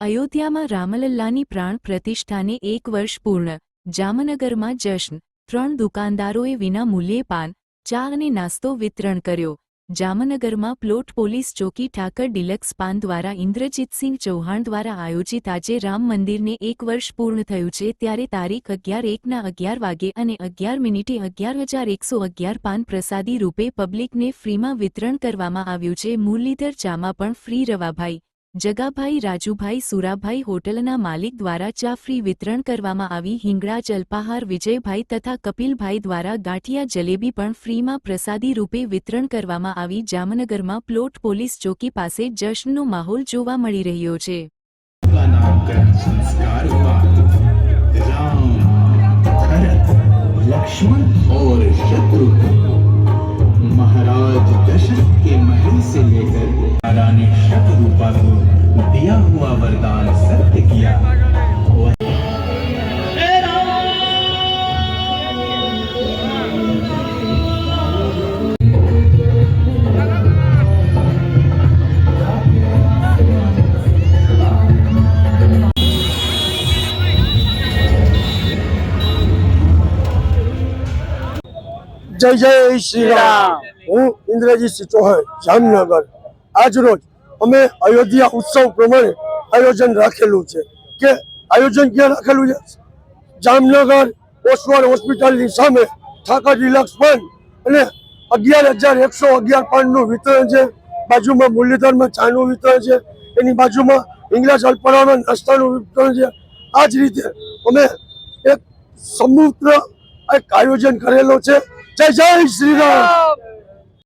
અયોધ્યામાં રામલલ્લાની પ્રાણ પ્રતિષ્ઠાને એક વર્ષ પૂર્ણ, જામનગરમાં જશ્ન, ત્રણ દુકાનદારોએ વિના મૂલ્યે પાન, ચા અને નાસ્તો વિતરણ કર્યો. જામનગરમાં પ્લોટ પોલીસ ચોકી ઠાકર ડિલક્સ પાન દ્વારા ઇન્દ્રજીતસિંહ ચૌહાણ દ્વારા આયોજિત આજે રામ મંદિરને એક વર્ષ પૂર્ણ થયું છે ત્યારે તારીખ અગિયાર એકના અગિયાર વાગે અને અગિયાર મિનિટે અગિયાર હજાર એકસો અગિયાર પાન પ્રસાદી રૂપે પબ્લિકને ફ્રીમાં વિતરણ કરવામાં આવ્યું છે. મુરલીધર ચામાં પણ ફ્રી રવાભાઈ જગાભાઈ, રાજુભાઈ, સુરાભાઈ હોટલના માલિક દ્વારા ચા ફ્રી વિતરણ કરવામાં આવી. હિંગળા અલ્પાહાર વિજયભાઈ તથા કપિલભાઈ દ્વારા ગાંઠિયા જલેબી પણ ફ્રીમાં પ્રસાદી રૂપે વિતરણ કરવામાં આવી. જામનગરમાં પ્લોટ પોલીસ ચોકી પાસે જશ્નનો માહોલ જોવા મળી રહ્યો છે. का राजा ने शतरूपा को दिया हुआ वरदान सत्य किया वह જય જય શ્રી રામ હું ઇન્દ્રજીત ચૌહાણ જામનગર આજ રોજ અમે અયોધ્યા ઉત્સવ પ્રમાણે આયોજન રાખેલું છે. કે આયોજન ક્યાં રાખેલું છે? જામનગર ઓસવાડ હોસ્પિટલની સામે ઠાકર ડિલક્સ પાન અને અગિયાર હજાર એકસો અગિયાર પાનનું વિતરણ છે. બાજુમાં મુરલીધરમાં ચાનું વિતરણ છે. એની બાજુમાં ઇંગ્લેશ અલ્પરામાં નાસ્તાનું વિતરણ છે. આ જ રીતે અમે એક સમુદ્ર એક આયોજન કરેલો છે. જય જય શ્રી રામ!